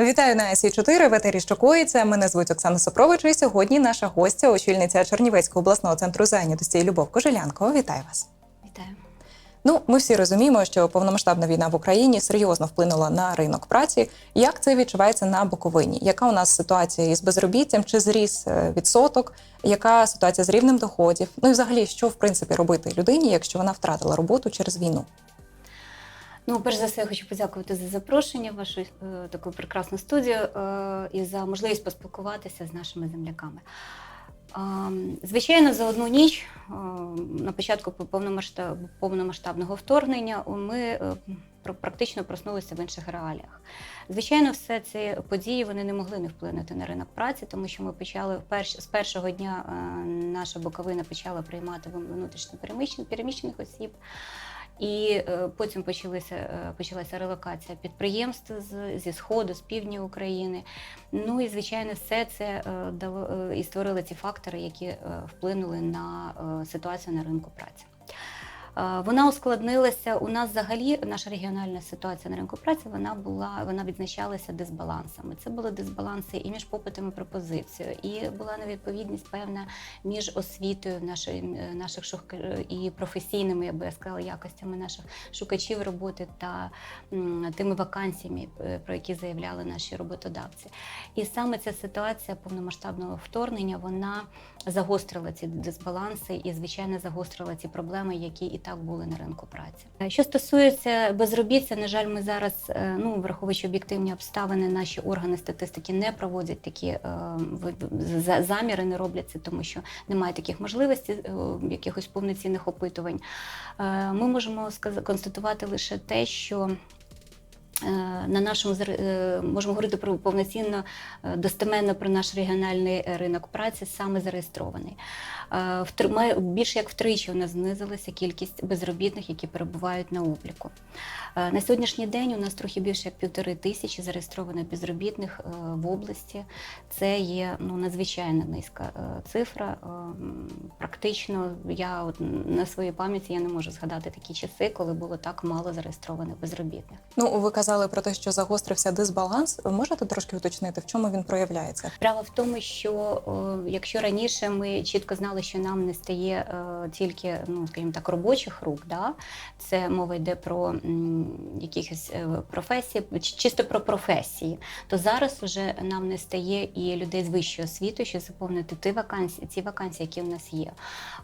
Вітаю на СІ 4 в етері «Що Мене звуть Оксана Сопрович. І сьогодні наша гостя, очільниця Чернівецького обласного центру зайнятості Любов Кожелянко. Вітаю вас. Вітаю. Ну, ми всі розуміємо, що повномасштабна війна в Україні серйозно вплинула на ринок праці. Як це відчувається на Буковині? Яка у нас ситуація із безробіттям? Чи зріс е, відсоток? Яка ситуація з рівнем доходів? Ну і взагалі, що в принципі робити людині, якщо вона втратила роботу через війну? Ну, перш за все, я хочу подякувати за запрошення в вашу е, таку прекрасну студію е, і за можливість поспілкуватися з нашими земляками. Е, звичайно, за одну ніч е, на початку повномасштаб, повномасштабного вторгнення ми е, практично проснулися в інших реаліях. Звичайно, все ці події вони не могли не вплинути на ринок праці, тому що ми почали перш, з першого дня е, наша Буковина почала приймати внутрішньо переміщених осіб. І е, потім почалися, е, почалася релокація підприємств з, зі сходу, з півдня України. Ну і звичайно, все це е, дало і створили ці фактори, які вплинули на ситуацію на ринку праці. Е, Вона ускладнилася. У нас взагалі наша регіональна ситуація на ринку праці вона була вона відзначалася дисбалансами. Це були дисбаланси і між попитом і пропозицією, і була невідповідність певна між освітою нашої, е, наших шук... і професійними, я би сказала, якостями наших шукачів роботи та тими вакансіями, е, про які заявляли наші роботодавці. І саме ця ситуація повномасштабного вторгнення вона загострила ці дисбаланси і, звичайно, загострила ці проблеми, які і так були на ринку праці. Е, Що стосується безробіття, на жаль, ми зараз, е, ну враховуючи об'єктивні обставини, наші органи статистики не проводять такі е, заміри, не роблять це, тому що немає таких можливостей, якихось повноцінних опитувань. Ми можемо констатувати лише те, що на нашому можемо говорити про повноцінно достеменно про наш регіональний ринок праці саме зареєстрований. Е, Більше як втричі у нас знизилася кількість безробітних, які перебувають на обліку. Е, На сьогоднішній день у нас трохи більше як півтори тисячі зареєстрованих безробітних е, в області. Це є ну, надзвичайно низька цифра. Практично я от на своїй пам'яті я не можу згадати такі часи, коли було так мало зареєстрованих безробітних. Ну, ви казали про те, що загострився дисбаланс. Можете трошки уточнити, в чому він проявляється? Справа в тому, що якщо раніше ми чітко знали, що нам не стає е, тільки, ну скажімо так, робочих рук, да? це мова йде про якихось е, професії, чисто про професії, то зараз вже нам не стає і людей з вищою освітою, щоб заповнити ті вакансії, ці вакансії, які в нас є.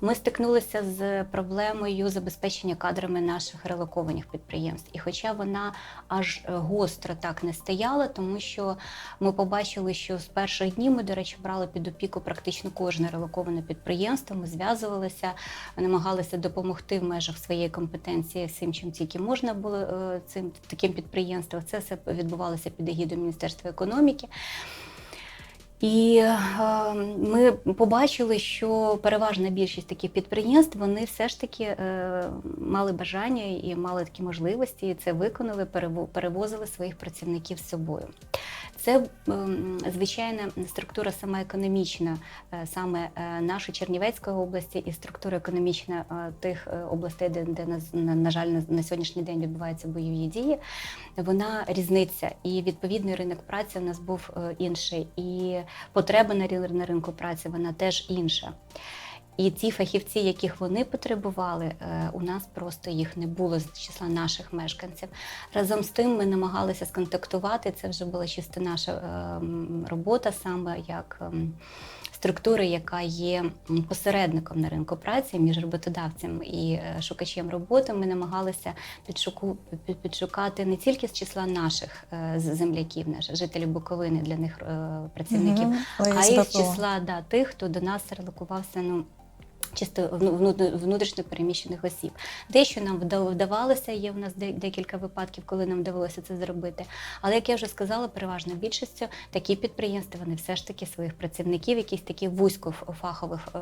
Ми стикнулися з проблемою забезпечення кадрами наших релокованих підприємств. І хоча вона аж е, гостро так не стояла, тому що ми побачили, що з перших днів ми, до речі, брали під опіку практично кожне релоковане підприємство. Ми зв'язувалися, намагалися допомогти в межах своєї компетенції всім, чим тільки можна було е, цим таким підприємствам. Це все відбувалося під егідою Міністерства економіки. І е, ми побачили, що переважна більшість таких підприємств вони все ж таки е, мали бажання і мали такі можливості, і це виконали, перевозили своїх працівників з собою. Це звичайна структура сама економічна, е, саме е, нашої Чернівецької області, і структура економічна е, тих областей, де, де на, жаль на, сьогоднішній день відбуваються бойові дії. Вона різниця, і відповідний ринок праці в нас був інший, і потреба на ринку праці вона теж інша. І ті фахівці, яких вони потребували, е, у нас просто їх не було з числа наших мешканців. Разом з тим ми намагалися сконтактувати. Це вже була чисто наша е, робота, саме як ем, структури, яка є посередником на ринку праці між роботодавцем і е, шукачем роботи. Ми намагалися підшуку, підшукати не тільки з числа наших земляків, наших жителів Буковини для них працівників. Але а і з числа да, тих, хто до нас релокувався ну, чисто вну- вну- внутрішньо переміщених осіб. Дещо нам вда- вдавалося, є в нас декілька випадків, коли нам вдалося це зробити. Але як я вже сказала, переважно більшістю такі підприємства вони все ж таки своїх працівників, якісь такі вузькофахових е,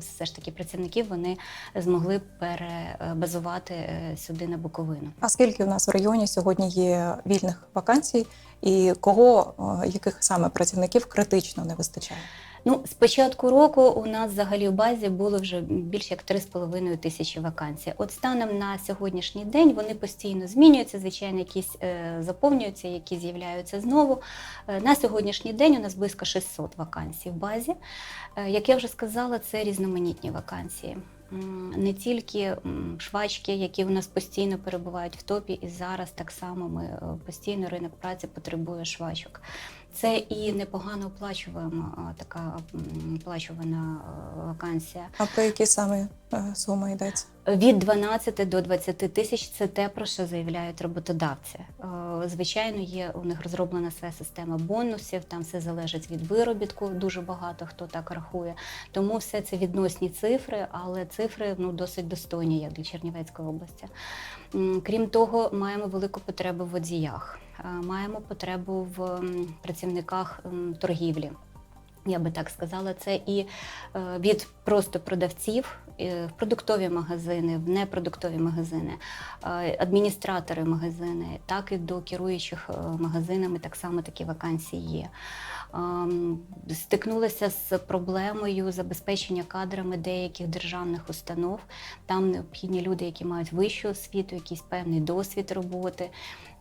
все ж таки працівників, вони змогли перебазувати е, сюди на Буковину. А скільки в нас в районі сьогодні є вільних вакансій, і кого, е, яких саме працівників критично не вистачає? Ну, з початку року у нас взагалі в базі було вже більше як 3,5 тисячі вакансій. От станом на сьогоднішній день вони постійно змінюються, звичайно, якісь е, заповнюються, які з'являються знову. Е, на сьогоднішній день у нас близько 600 вакансій в базі. Е, як я вже сказала, це різноманітні вакансії. Не тільки швачки, які у нас постійно перебувають в топі, і зараз так само ми постійно ринок праці потребує швачок. Це і непогано оплачуваема а, така оплачувана е, вакансія. А про які саме е, суми йдеться? Від 12 до 20 тисяч це те, про що заявляють роботодавці. Е, Звичайно, є у них розроблена своя система бонусів, там все залежить від виробітку, дуже багато хто так рахує. Тому все це відносні цифри, але цифри ну, досить достойні, як для Чернівецької області. Крім того, маємо велику потребу в водіях, маємо потребу в працівниках торгівлі. Я би так сказала, це і е, від просто продавців е, в продуктові магазини, в непродуктові магазини, е, адміністратори магазини, так і до керуючих е, магазинами так само такі вакансії є. Ем, Стикнулася з проблемою забезпечення кадрами деяких державних установ. Там необхідні люди, які мають вищу освіту, якийсь певний досвід роботи.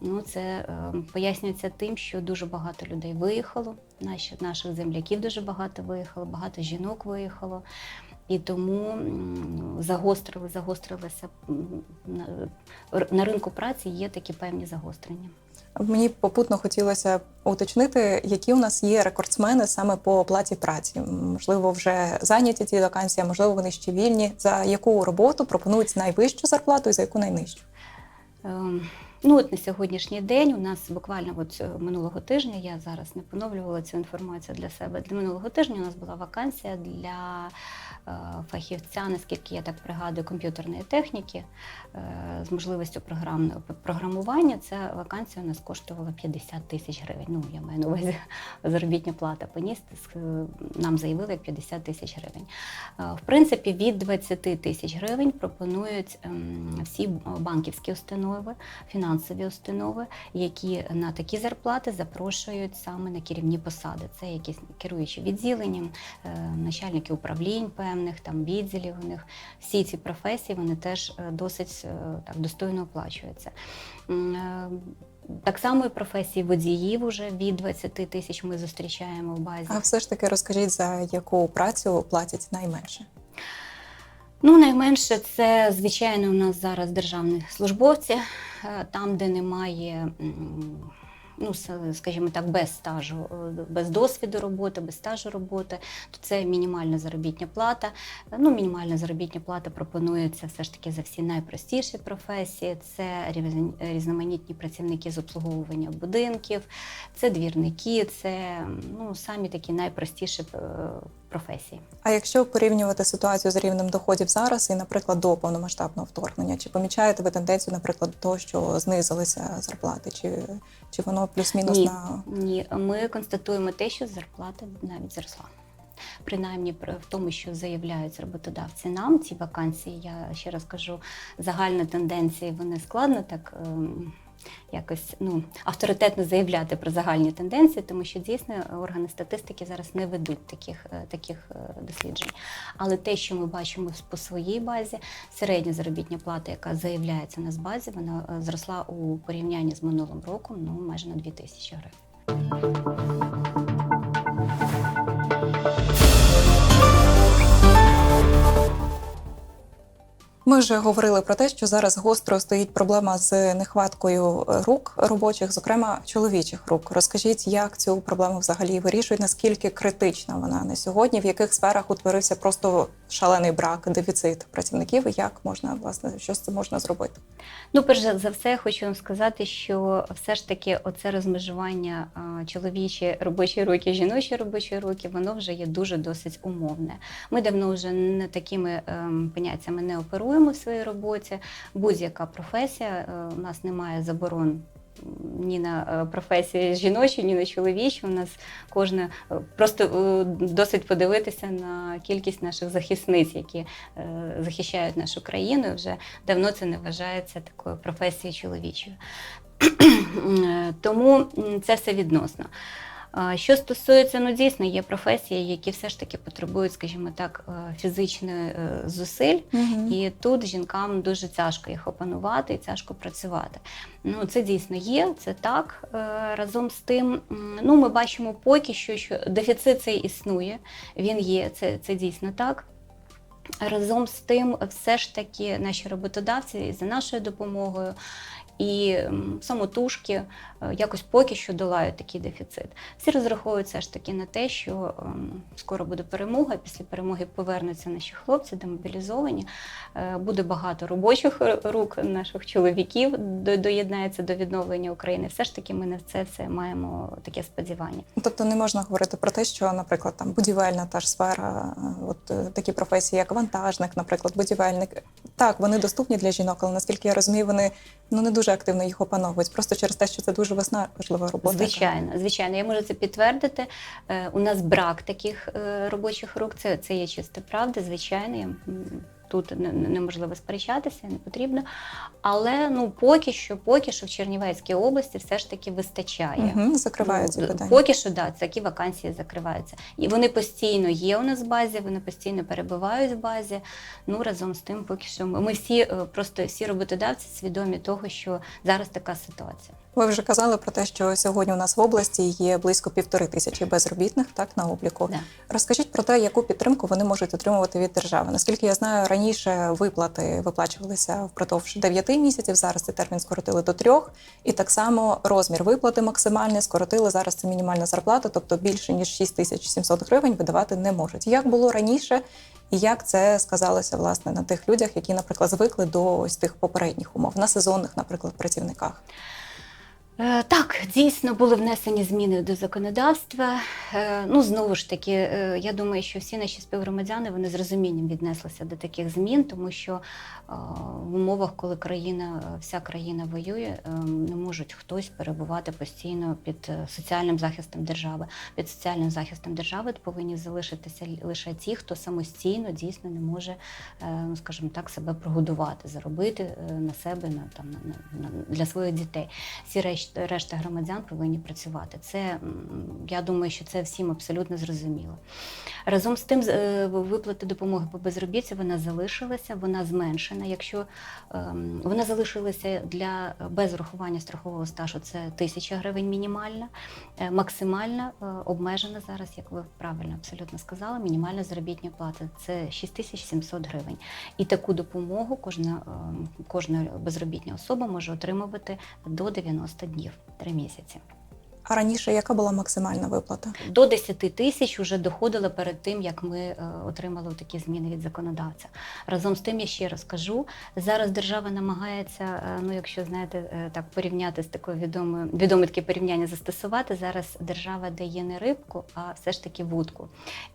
Ну, це е, пояснюється тим, що дуже багато людей виїхало, наших земляків дуже багато виїхало, багато жінок виїхало. І тому загострили, загострилися на, ринку праці є такі певні загострення. Мені попутно хотілося уточнити, які у нас є рекордсмени саме по оплаті праці. Можливо, вже зайняті ці вакансії, можливо, вони ще вільні. За яку роботу пропонують найвищу зарплату і за яку найнижчу? Ну, от на сьогоднішній день у нас буквально от е, минулого тижня, я зараз не поновлювала цю інформацію для себе. Для минулого тижня у нас була вакансія для е, фахівця, наскільки я так пригадую, комп'ютерної техніки е, з можливістю програмного програмування. Ця вакансія у нас коштувала 50 тисяч гривень. Ну, я маю на увазі заробітня плата по НІСТ. Е, Нам заявили як 50 тисяч гривень. В принципі, від 20 тисяч гривень пропонують ем, всі банківські установи, фінансові установи, які на такі зарплати запрошують саме на керівні посади. Це якісь керуючі відділенням, е, начальники управлінь певних, там відділів у них. Всі ці професії вони теж е, досить е, так достойно оплачуються. Так само і професії водіїв уже від 20 тисяч ми зустрічаємо в базі. А все ж таки розкажіть, за яку працю платять найменше? Ну, найменше це, звичайно, у нас зараз державні службовці, е, там, де немає, ну, скажімо так, без стажу, е, без досвіду роботи, без стажу роботи, то це мінімальна заробітня плата. Е, Ну, мінімальна заробітня плата пропонується все ж таки за всі найпростіші професії. Це різн- різноманітні працівники з обслуговування будинків, це двірники, це ну, самі такі найпростіші професії. А якщо порівнювати ситуацію з рівнем доходів зараз і, наприклад, до повномасштабного вторгнення, чи помічаєте ви тенденцію, наприклад, до того, що знизилися зарплати, чи, чи воно плюс-мінус Ні. на Ні, ми констатуємо те, що зарплата навіть зросла. Принаймні при- в тому, що заявляють роботодавці нам ці вакансії, я ще раз кажу, загальна тенденція, вони складно так. ем, Якось ну авторитетно заявляти про загальні тенденції, тому що дійсно органи статистики зараз не ведуть таких, е, таких е, досліджень. Але те, що ми бачимо по своїй базі, середня заробітня плата, яка заявляється на базі, вона е, зросла у порівнянні з минулим роком ну майже на 2 тисячі гривень. Ми вже говорили про те, що зараз гостро стоїть проблема з нехваткою е, рук робочих, зокрема чоловічих рук. Розкажіть, як цю проблему взагалі вирішують, наскільки критична вона на сьогодні, в яких сферах утворився просто шалений брак, дефіцит працівників, як можна власне що з цим можна зробити? Ну, перш за все, хочу вам сказати, що все ж таки оце розмежування чоловічі робочі руки, жіночі робочі руки, воно вже є дуже досить умовне. Ми давно вже не такими ем, поняттями не оперуємо в своїй роботі. Будь-яка професія, е, у нас немає заборон. Ні на е, професії жіночі, ні на чоловічі. У нас кожна е, просто досить подивитися на кількість наших захисниць, які захищають нашу країну. Вже давно це не вважається такою професією чоловічою. Тому це все відносно. Що стосується, ну дійсно є професії, які все ж таки потребують, скажімо так, е, фізичних е, зусиль. угу. І тут жінкам дуже тяжко їх опанувати і тяжко працювати. Ну це дійсно є, це так. Е, Разом з тим, ну ми бачимо поки що, що дефіцит цей існує. Він є, це, це дійсно так. Разом з тим, все ж таки, наші роботодавці за нашою допомогою. І самотужки е, якось поки що долають такий дефіцит. Всі розраховують все ж таки на те, що ем, скоро буде перемога. Після перемоги повернуться наші хлопці, демобілізовані. Е, Буде багато робочих рук наших чоловіків доєднається до відновлення України. Все ж таки, ми на це все маємо таке сподівання. Тобто не можна говорити про те, що, наприклад, там будівельна та ж сфера, е, от такі професії, як вантажник, наприклад, будівельник, так, вони доступні для жінок, але наскільки я розумію, вони ну не дуже активно їх опановують, просто через те, що це дуже виснажлива робота. Звичайно, звичайно, я можу це підтвердити. Е, У нас брак таких е, робочих рук. Це, це є чиста правда. Звичайно, тут не- не- неможливо сперечатися, не потрібно. Але ну поки що, поки що в Чернівецькій області все ж таки вистачає. Угу, закривають ці Ну, питання. Поки що да, такі вакансії закриваються. І вони постійно є у нас в базі, вони постійно перебувають в базі. Ну разом з тим, поки що ми, ми всі е, просто всі роботодавці свідомі того, що зараз така ситуація. Ви вже казали про те, що сьогодні у нас в області є близько півтори тисячі безробітних так на обліку. Да. Розкажіть про те, яку підтримку вони можуть отримувати від держави. Наскільки я знаю, раніше виплати виплачувалися впродовж 9 місяців. Зараз цей термін скоротили до трьох. І так само розмір виплати максимальний скоротили. Зараз це мінімальна зарплата, тобто більше ніж 6700 гривень видавати не можуть. Як було раніше, і як це сказалося власне на тих людях, які, наприклад, звикли до ось тих попередніх умов на сезонних, наприклад, працівниках? Е, Так, дійсно були внесені зміни до законодавства. Е, Ну знову ж таки, е, я думаю, що всі наші співгромадяни вони з розумінням віднеслися до таких змін, тому що в умовах, коли країна, вся країна воює, не можуть хтось перебувати постійно під соціальним захистом держави. Під соціальним захистом держави повинні залишитися лише ті, хто самостійно дійсно не може, ну скажімо так, себе прогодувати, заробити на себе на там на, на, для своїх дітей. Всі решта, решта громадян повинні працювати. Це я думаю, що це всім абсолютно зрозуміло. Разом з тим, е, виплати допомоги по безробітці вона залишилася, вона зменшена. Якщо ем, вона залишилася для без урахування страхового стажу, це тисяча гривень мінімальна, Е, максимальна е, обмежена зараз, як ви правильно абсолютно сказали, мінімальна заробітня плата це 6700 гривень. І таку допомогу кожна, ем, кожна безробітна особа може отримувати до 90 днів, 3 місяці. А раніше яка була максимальна виплата? До 10 тисяч вже доходило перед тим, як ми е, отримали такі зміни від законодавця. Разом з тим, я ще раз кажу, зараз держава намагається, е, ну якщо знаєте, е, так порівняти з такою відомою відоме таке порівняння застосувати. Зараз держава дає не рибку, а все ж таки вудку.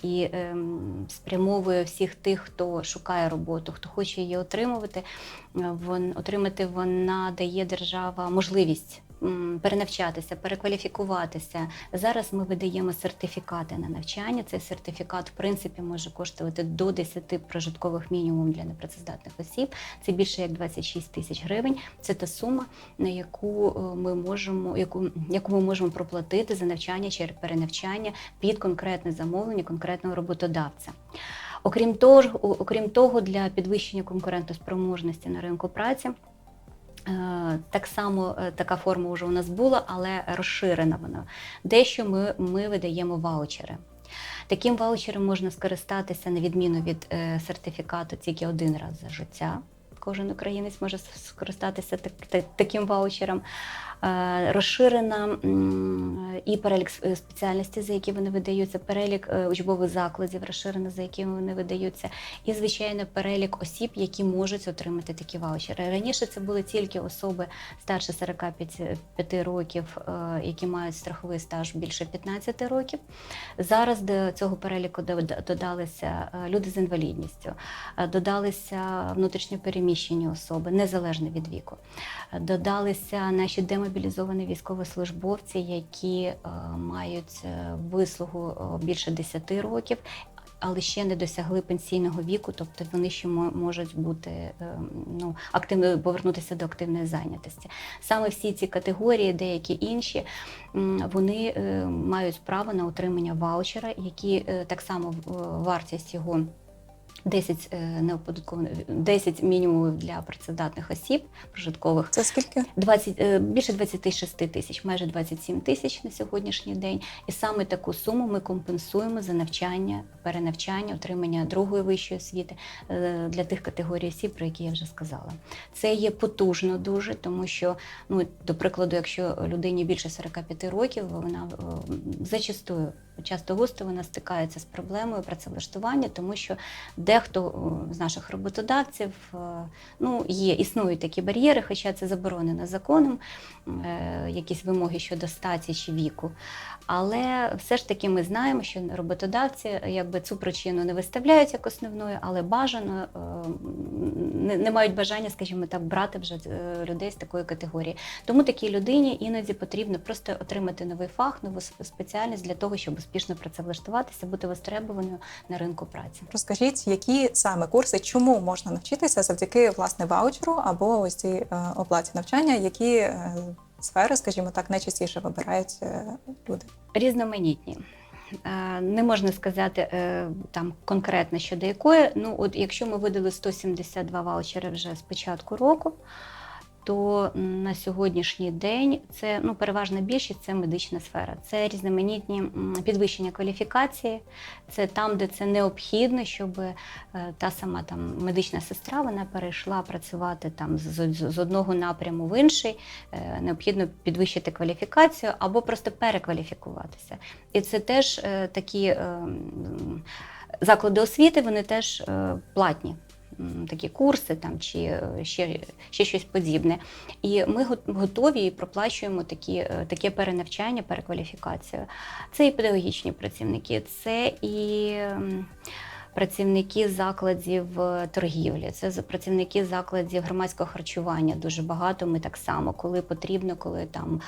І ем, спрямовує всіх тих, хто шукає роботу, хто хоче її отримувати. Вон отримати вона дає держава можливість перенавчатися, перекваліфікуватися. Зараз ми видаємо сертифікати на навчання. Цей сертифікат, в принципі, може коштувати до 10 прожиткових мінімум для непрацездатних осіб. Це більше як 26 тисяч гривень. Це та сума, на яку е, ми можемо, яку, яку ми можемо проплатити за навчання чи перенавчання під конкретне замовлення конкретного роботодавця. Окрім того, окрім того, для підвищення конкурентоспроможності на ринку праці. Е, Так само е, така форма вже у нас була, але розширена вона. Дещо ми, ми видаємо ваучери. Таким ваучером можна скористатися на відміну від е, сертифікату тільки один раз за життя. Кожен українець може скористатися так, так- таким ваучером. Е, Розширена і перелік с- спеціальностей, за які вони видаються, перелік е, учбових закладів, розширено, за якими вони видаються, і, звичайно, перелік осіб, які можуть отримати такі ваучери. Раніше це були тільки особи старше 45 років, е, які мають страховий стаж більше 15 років. Зараз до цього переліку додалися е, люди з інвалідністю, е, додалися внутрішньопереміщені особи, незалежно від віку. Е, Додалися наші демобілізовані військовослужбовці, які е, мають е, вислугу е, більше 10 років. але ще не досягли пенсійного віку, тобто вони ще мо- можуть бути ну, активно повернутися до активної зайнятості. Саме всі ці категорії, деякі інші, вони мають право на отримання ваучера, які так само вартість його. 10 е, неоподаткованих 10 мінімумів для працездатних осіб прожиткових Це скільки? 20, е, більше 26 тисяч, майже 27 тисяч на сьогоднішній день. І саме таку суму ми компенсуємо за навчання, перенавчання, отримання другої вищої освіти е, для тих категорій осіб, про які я вже сказала. Це є потужно дуже, тому що, ну, до прикладу, якщо людині більше 45 років, вона зачастую, часто густо вона стикається з проблемою працевлаштування, тому що дехто з наших роботодавців е, ну, є, існують такі бар'єри, хоча це заборонено законом, е, якісь вимоги щодо статі чи віку. Але все ж таки ми знаємо, що роботодавці якби цю причину не виставляють як основною, але бажано е, не, мають бажання, скажімо так, брати вже е, людей з такої категорії. Тому такій людині іноді потрібно просто отримати новий фах, нову спеціальність для того, щоб успішно працевлаштуватися, бути востребованою на ринку праці. Розкажіть, які саме курси, чому можна навчитися завдяки власне ваучеру або ось цій е, оплаті навчання, які е, сфери, скажімо так, найчастіше вибирають е, люди? Різноманітні. Не можна сказати там конкретно щодо якої. Ну, от якщо ми видали 172 ваучери вже з початку року, то на сьогоднішній день це ну, переважна більшість це медична сфера. Це різноманітні підвищення кваліфікації, це там, де це необхідно, щоб е, та сама там медична сестра вона перейшла працювати там з, з- одного напряму в інший. Е, Необхідно підвищити кваліфікацію або просто перекваліфікуватися. І це теж е, такі е, заклади освіти, вони теж платні. Такі курси там чи е, ще, ще щось подібне. І ми готові і проплачуємо такі, е, таке перенавчання, перекваліфікацію. Це і педагогічні працівники, це і працівники закладів е, торгівлі, це працівники закладів громадського харчування. Дуже багато. Ми так само, коли потрібно, коли там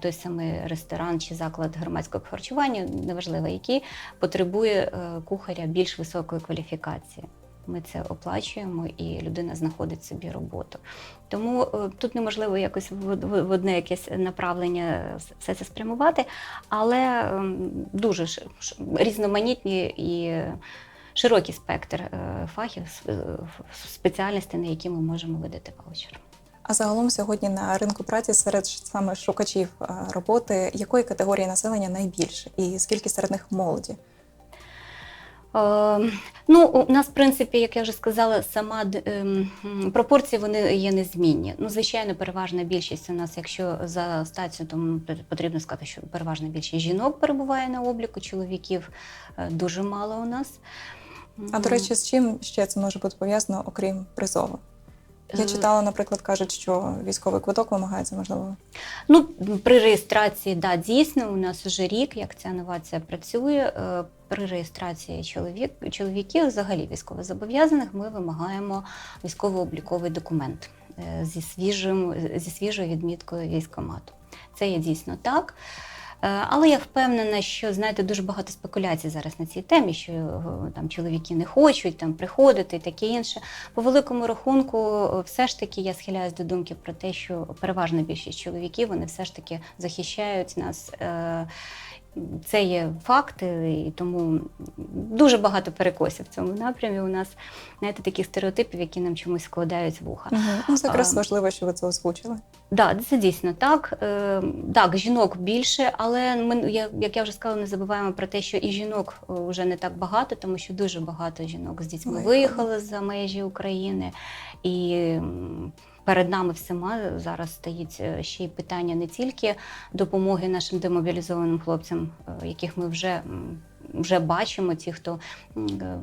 той самий ресторан чи заклад громадського харчування, неважливо який, потребує кухаря більш високої кваліфікації. Ми це оплачуємо, і людина знаходить собі роботу. Тому е, тут неможливо якось в, одне якесь направлення все це спрямувати, але ем, дуже різноманітні і широкий спектр е, фахів, е, спеціальностей, на які ми можемо видати ваучер. А загалом сьогодні на ринку праці серед саме шукачів роботи якої категорії населення найбільше, і скільки серед них молоді? Е, ну, у нас, в принципі, як я вже сказала, сама ем, пропорції вони є незмінні. Ну, звичайно, переважна більшість у нас, якщо за стацію, то потрібно сказати, що переважна більшість жінок перебуває на обліку, чоловіків е, дуже мало у нас. А до речі, з чим ще це може бути пов'язано, окрім призову? Я Е, читала, наприклад, кажуть, що військовий квиток вимагається, можливо. Ну, при реєстрації, да, дійсно, у нас уже рік, як ця новація працює. е, При реєстрації чоловік, чоловіків, взагалі військовозобов'язаних, ми вимагаємо військово-обліковий документ е, зі, свіжим, зі свіжою відміткою військомату. Це є дійсно так. Е, Але я впевнена, що знаєте, дуже багато спекуляцій зараз на цій темі, що е, там чоловіки не хочуть там приходити і таке інше. По великому рахунку, е, все ж таки я схиляюсь до думки про те, що переважна більшість чоловіків вони все ж таки захищають нас. Е, Це є факти, і тому дуже багато перекосів в цьому напрямі. У нас знаєте, таких стереотипів, які нам чомусь складають в Угу. Ну, це якраз важливо, що ви це озвучили. Да, це дійсно так. Е, так, жінок більше, але ми, як я вже сказала, не забуваємо про те, що і жінок е, вже не так багато, тому що дуже багато жінок з дітьми Виїхали. за межі України. І перед нами всіма зараз стоїть е, ще й питання не тільки допомоги нашим демобілізованим хлопцям, е, яких ми вже, вже бачимо, ті, хто е,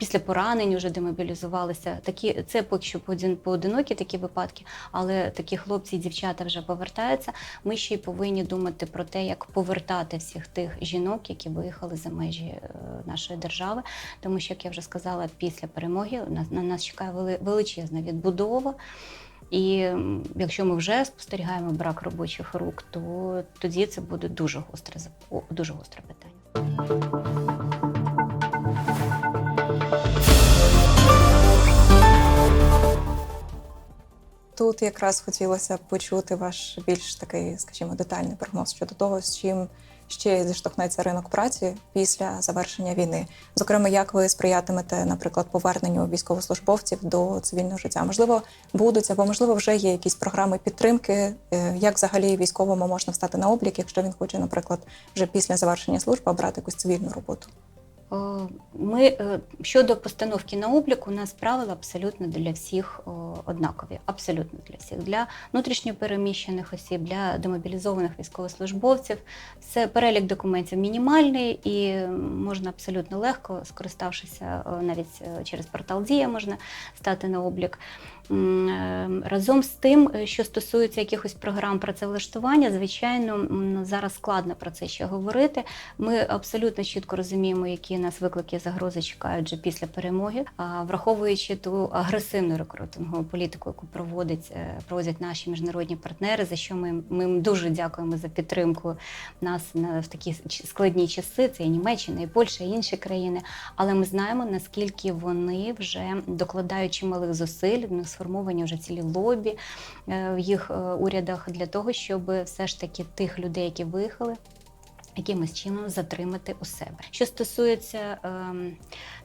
після поранень вже демобілізувалися. Такі це поки що поодин- поодинокі такі випадки, але такі хлопці і дівчата вже повертаються. Ми ще й повинні думати про те, як повертати всіх тих жінок, які виїхали за межі е, нашої держави. Тому що, як я вже сказала, після перемоги на, на нас чекає величезна відбудова. І якщо ми вже спостерігаємо брак робочих рук, то тоді це буде дуже гостре дуже гостре питання. Тут якраз хотілося почути ваш більш такий, скажімо, детальний прогноз щодо того, з чим ще зіштовхнеться ринок праці після завершення війни. Зокрема, як ви сприятимете, наприклад, поверненню військовослужбовців до цивільного життя? Можливо, будуть або можливо вже є якісь програми підтримки, е, як взагалі військовому можна встати на облік, якщо він хоче, наприклад, вже після завершення служби обрати якусь цивільну роботу. О, Ми е, щодо постановки на облік, у нас правила абсолютно для всіх однакові. Абсолютно для всіх. Для внутрішньопереміщених осіб, для демобілізованих військовослужбовців. Все перелік документів мінімальний і можна абсолютно легко, скориставшися навіть е, через портал Дія, можна стати на облік. Е, Разом з тим, е, що стосується якихось програм працевлаштування, звичайно, зараз складно про це ще говорити. Ми абсолютно чітко розуміємо, які нас виклики загрози чекають вже після перемоги. Враховуючи ту агресивну рекрутингову політику, яку проводить е, проводять наші міжнародні партнери, за що ми, ми їм дуже дякуємо за підтримку нас на в такі складні часи. Це і Німеччина, і Польща, і інші країни. Але ми знаємо наскільки вони вже докладають чималих зусиль. Сформовані вже цілі лобі е, в їх е, урядах для того, щоб все ж таки тих людей, які виїхали, якимось чином затримати у себе. Що стосується ем,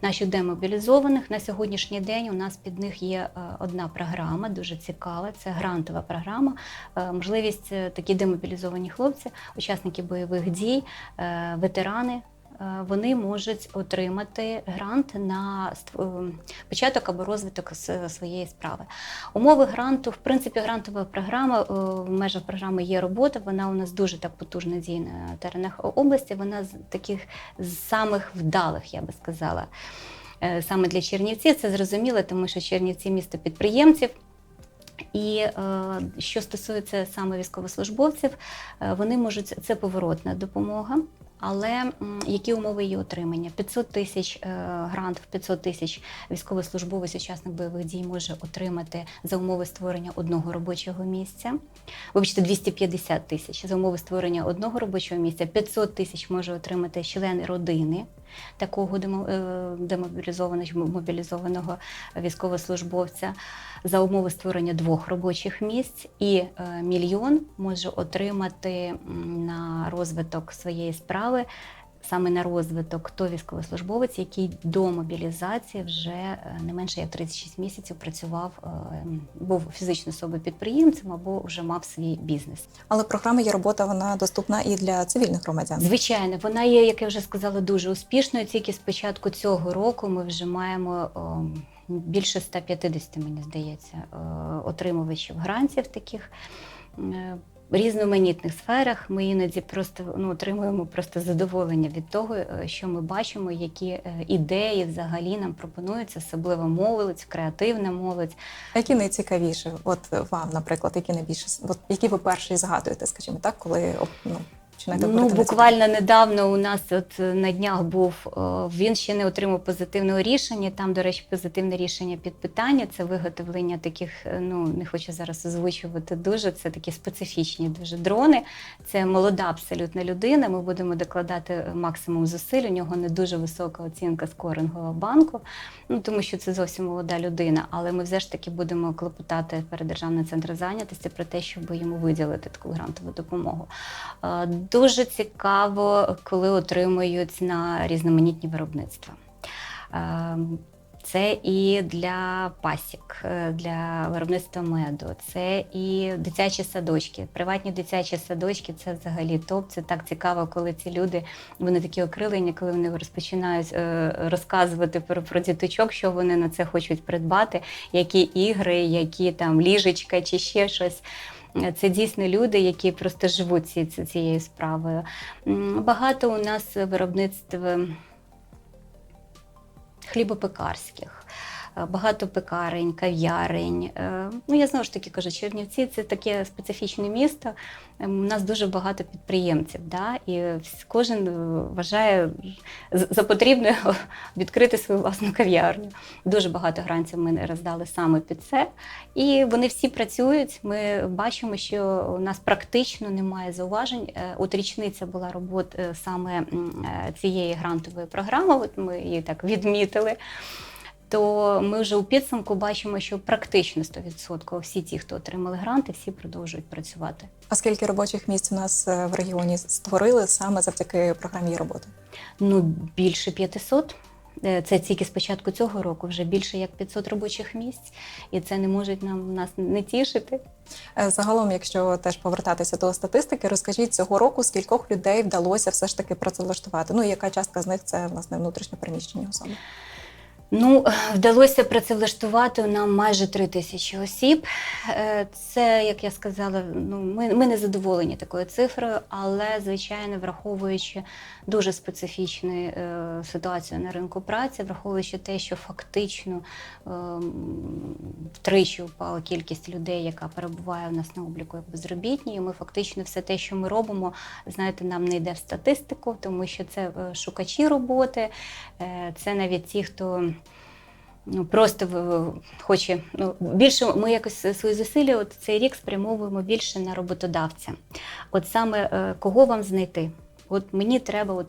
наших демобілізованих, на сьогоднішній день у нас під них є е, одна програма, дуже цікава. Це грантова програма. Е, можливість е, такі демобілізовані хлопці, учасники бойових дій, е, ветерани. Е, Вони можуть отримати грант на е, початок або розвиток своєї справи. Умови гранту, в принципі, грантова програма е, в межах програми є робота. Вона у нас дуже так потужно діє на теренах області. Вона з таких з самих вдалих, я би сказала. Саме для Чернівців це зрозуміло, тому що Чернівці місто підприємців. І що стосується саме військовослужбовців, вони можуть це поворотна допомога. Але які умови її отримання? 500 тисяч е, грант 500 тисяч військовослужбовець, учасник бойових дій може отримати за умови створення одного робочого місця. Вибачте, 250 тисяч за умови створення одного робочого місця. 500 тисяч може отримати члени родини такого е, демобілізованого мобілізованого військовослужбовця за умови створення двох робочих місць, і е, мільйон може отримати на розвиток своєї справи. Саме на розвиток той військовослужбовець, який до мобілізації вже е, не менше як 36 місяців працював, е, був фізично собою підприємцем або вже мав свій бізнес. Але програма є робота, вона доступна і для цивільних громадян. Звичайно, вона є, як я вже сказала, дуже успішною. Тільки з початку цього року ми вже маємо більше 150, мені здається, отримувачів грантів таких. Різноманітних сферах ми іноді просто ну, отримуємо просто задоволення від того, е, що ми бачимо, які е, ідеї взагалі нам пропонуються, особливо молодь, креативна молодь. А Які найцікавіші? От вам, наприклад, які найбільше от які ви перші згадуєте, скажімо так, коли ну, починаєте Ну, говорити на буквально недавно у нас от е, на днях був е, він ще не отримав позитивного рішення. Там, до речі, позитивне рішення під питання це виготовлення таких. е, Ну не хочу зараз озвучувати дуже. Це такі специфічні дуже дрони. Це молода абсолютно людина. Ми будемо докладати максимум зусиль. У нього не дуже висока оцінка скорингового банку. Ну тому що це зовсім молода людина. Але ми все ж таки будемо клопотати перед державним центром зайнятості про те, щоб йому виділити таку грантову допомогу. Дуже цікаво, коли отримують на різноманітні виробництва. Е, Це і для пасік, е, для виробництва меду, це і дитячі садочки. Приватні дитячі садочки це взагалі топ. Це так цікаво, коли ці люди вони такі окрилені, коли вони розпочинають е, розказувати про, про діточок, що вони на це хочуть придбати, які ігри, які там ліжечка чи ще щось. Це дійсно люди, які просто живуть ці- цією справою. Багато у нас виробництв хлібопекарських. Багато пекарень, кав'ярень. Е, Ну, я знову ж таки кажу, Чернівці це таке специфічне місто. Ем, У нас дуже багато підприємців, да? і кожен е, вважає за потрібне відкрити свою власну кав'ярню. Дуже багато грантів ми роздали саме під це. І вони всі працюють. Ми бачимо, що у нас практично немає зауважень. Е, От річниця була робота саме цієї грантової програми. От ми її так відмітили. То ми вже у підсумку бачимо, що практично 100% всі ті, хто отримали гранти, всі продовжують працювати. А скільки робочих місць у нас е, в регіоні створили саме завдяки програмі «Є робота? Ну, більше 500. Е, Це тільки з початку цього року, вже більше як 500 робочих місць, і це не може нам нас не тішити. Е, Загалом, якщо теж повертатися до статистики, розкажіть цього року, скількох людей вдалося все ж таки працевлаштувати? Ну і яка частка з них це власне внутрішньо переміщені особи? Ну, вдалося працевлаштувати нам майже три тисячі осіб. Е, Це, як я сказала, ну ми, ми не задоволені такою цифрою, але звичайно, враховуючи дуже специфічну е, ситуацію на ринку праці, враховуючи те, що фактично ем, втричі впала кількість людей, яка перебуває у нас на обліку як безробітні. І ми фактично все те, що ми робимо, знаєте, нам не йде в статистику, тому що це е, шукачі роботи, е, це навіть ті, хто. Ну, просто хоче ну, більше ми якось свої зусилля от цей рік спрямовуємо більше на роботодавця. От саме е, кого вам знайти? От мені треба от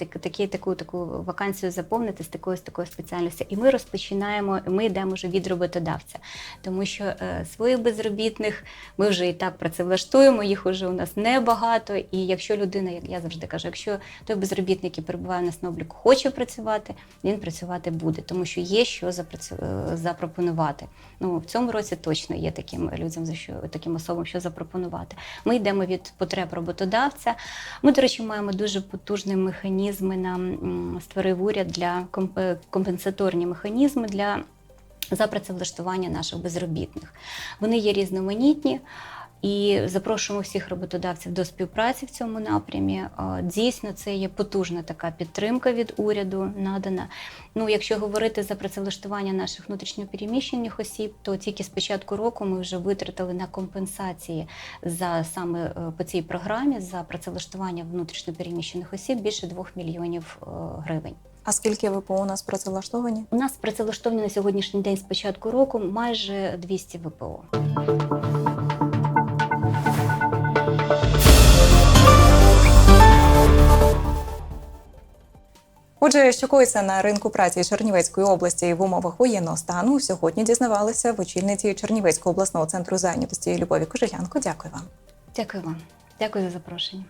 таку, таку, вакансію заповнити з такою з такою спеціальністю. І ми розпочинаємо, ми йдемо вже від роботодавця, тому що е, своїх безробітних ми вже і так працевлаштуємо, їх вже у нас небагато. І якщо людина, як я завжди кажу, якщо той безробітник, який перебуває на обліку, хоче працювати, він працювати буде, тому що є що запрацю... е, запропонувати. Ну в цьому році точно є таким людям, за що таким особам, що запропонувати. Ми йдемо від потреб роботодавця. Ми, до речі, маємо дуже потужні механізми. Нам створив уряд для комп- компенсаторні механізми для за працевлаштування наших безробітних. Вони є різноманітні. І запрошуємо всіх роботодавців до співпраці в цьому напрямі. Дійсно, це є потужна така підтримка від уряду надана. Ну, якщо говорити за працевлаштування наших внутрішньопереміщених осіб, то тільки з початку року ми вже витратили на компенсації за саме е, по цій програмі за працевлаштування внутрішньопереміщених осіб більше 2 мільйонів е, гривень. А скільки ВПО у нас працевлаштовані? У нас працевлаштовані на сьогоднішній день з початку року майже 200 ВПО. Отже, що коїться на ринку праці Чернівецької області в умовах воєнного стану, сьогодні дізнавалися в очільниці Чернівецького обласного центру зайнятості Любові Кожелянко. Дякую вам. Дякую вам. Дякую за запрошення.